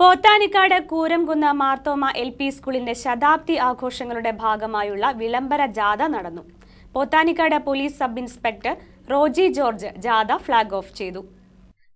Pothanikkad Koorankunnu Marthoma L P സ്കൂളിന്റെ ശതാബ്ദി ആഘോഷങ്ങളുടെ ഭാഗമായുള്ള വിളംബര ജാഥ നടന്നു. Pothanikkad police sub inspector Roji George ജാഥ ഫ്ളാഗ് ഓഫ് ചെയ്തു.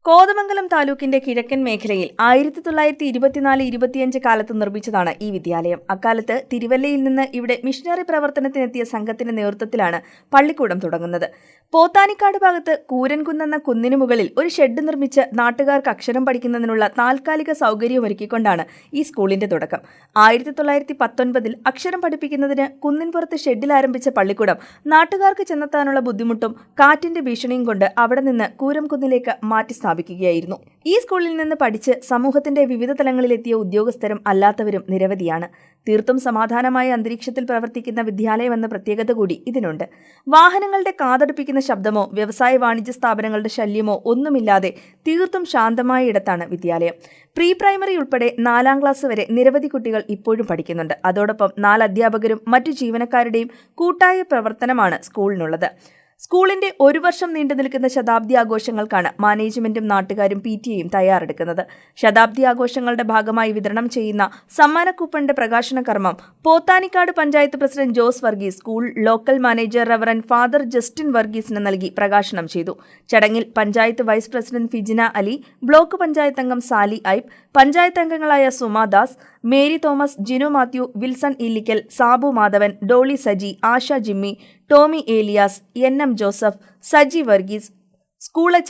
കോതമംഗലം താലൂക്കിന്റെ കിഴക്കൻ മേഖലയിൽ ആയിരത്തി തൊള്ളായിരത്തി ഇരുപത്തിനാല് ഇരുപത്തിയഞ്ച് കാലത്ത് നിർമ്മിച്ചതാണ് ഈ വിദ്യാലയം. അക്കാലത്ത് തിരുവല്ലയിൽ നിന്ന് ഇവിടെ മിഷനറി പ്രവർത്തനത്തിനെത്തിയ സംഘത്തിന്റെ നേതൃത്വത്തിലാണ് പള്ളിക്കൂടം തുടങ്ങുന്നത്. പോത്താനിക്കാട് ഭാഗത്ത് കൂരൻകുന്നെന്ന കുന്നിനു മുകളിൽ ഒരു ഷെഡ് നിർമ്മിച്ച് നാട്ടുകാർക്ക് അക്ഷരം പഠിക്കുന്നതിനുള്ള താൽക്കാലിക സൗകര്യമൊരുക്കിക്കൊണ്ടാണ് ഈ സ്കൂളിന്റെ തുടക്കം. ആയിരത്തി തൊള്ളായിരത്തി പത്തൊൻപതിൽ അക്ഷരം പഠിപ്പിക്കുന്നതിന് കുന്നിൻപുറത്ത് ഷെഡിൽ ആരംഭിച്ച പള്ളിക്കൂടം നാട്ടുകാർക്ക് ചെന്നെത്താനുള്ള ബുദ്ധിമുട്ടും കാറ്റിന്റെ ഭീഷണിയും കൊണ്ട് അവിടെ നിന്ന് കൂരംകുന്നിലേക്ക് മാറ്റി സ്ഥാപിക്കുകയായിരുന്നു. ഈ സ്കൂളിൽ നിന്ന് പഠിച്ച് സമൂഹത്തിന്റെ വിവിധ തലങ്ങളിലെത്തിയ ഉദ്യോഗസ്ഥരും അല്ലാത്തവരും നിരവധിയാണ്. തീർത്തും സമാധാനമായ അന്തരീക്ഷത്തിൽ പ്രവർത്തിക്കുന്ന വിദ്യാലയമെന്ന പ്രത്യേകത കൂടി ഇതിനുണ്ട്. വാഹനങ്ങളുടെ കാതടുപ്പിക്കുന്ന ശബ്ദമോ വ്യവസായ വാണിജ്യ സ്ഥാപനങ്ങളുടെ ശല്യമോ ഒന്നുമില്ലാതെ തീർത്തും ശാന്തമായ ഇടത്താണ് വിദ്യാലയം. പ്രീ പ്രൈമറി ഉൾപ്പെടെ നാലാം ക്ലാസ് വരെ നിരവധി കുട്ടികൾ ഇപ്പോഴും പഠിക്കുന്നുണ്ട്. അതോടൊപ്പം നാല് അധ്യാപകരും മറ്റു ജീവനക്കാരുടെയും കൂട്ടായ പ്രവർത്തനമാണ് സ്കൂളിനുള്ളത്. സ്കൂളിന്റെ ഒരു വർഷം നീണ്ടു നിൽക്കുന്ന ശതാബ്ദി ആഘോഷങ്ങൾക്കാണ് മാനേജ്മെന്റും നാട്ടുകാരും പി ടി എയും തയ്യാറെടുക്കുന്നത്. ശതാബ്ദി ആഘോഷങ്ങളുടെ ഭാഗമായി വിതരണം ചെയ്യുന്ന സമ്മാന കൂപ്പണിന്റെ പ്രകാശന കർമ്മം Pothanikkad panchayat president Jose Varghese school local manager reverend father Justin വർഗീസിന് നൽകി പ്രകാശനം ചെയ്തു. ചടങ്ങിൽ panchayat vice president Fijina Ali block panchayat അംഗം സാലി ഐബ് പഞ്ചായത്ത് അംഗങ്ങളായ Sumadas Mary Thomas Jinu Mathew Wilson Illikkal Sabu Madhavan Dolly Saji Asha Jimmy Tommy Elias N M Joseph Saji Varghese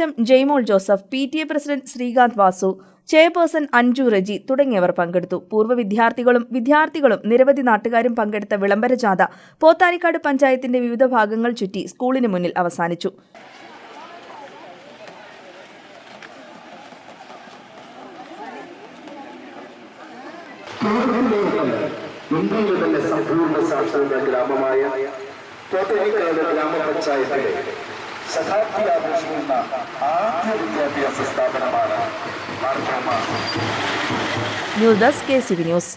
M Jaimol Joseph P T A president Sreekanth Vasu chairperson Anju Reji തുടങ്ങിയവർ പങ്കെടുത്തു. പൂർവ വിദ്യാർത്ഥികളും വിദ്യാർത്ഥികളും നിരവധി നാട്ടുകാരും പങ്കെടുത്ത വിളംബര ജാഥ പോത്താനിക്കാട് പഞ്ചായത്തിന്റെ വിവിധ ഭാഗങ്ങൾ ചുറ്റി സ്കൂളിന് മുന്നിൽ അവസാനിച്ചു. ഇന്ത്യയിലെ തന്നെ സമ്പൂർണ സാക്ഷരത ഗ്രാമമായ ತೋಟೆನಿಕಾದ ಗ್ರಾಮ ಪಂಚಾಯತ್ಗೆ ಶತಾಬ್ದಿ ಆಘೋಷವನ್ನ ಆದ್ಯ ವಿದ್ಯಾಭ್ಯಾಸ ಸ್ಥಾಪನೆ ಮಾಡ ಕಾರ್ಯಕ್ರಮ news desk K CV news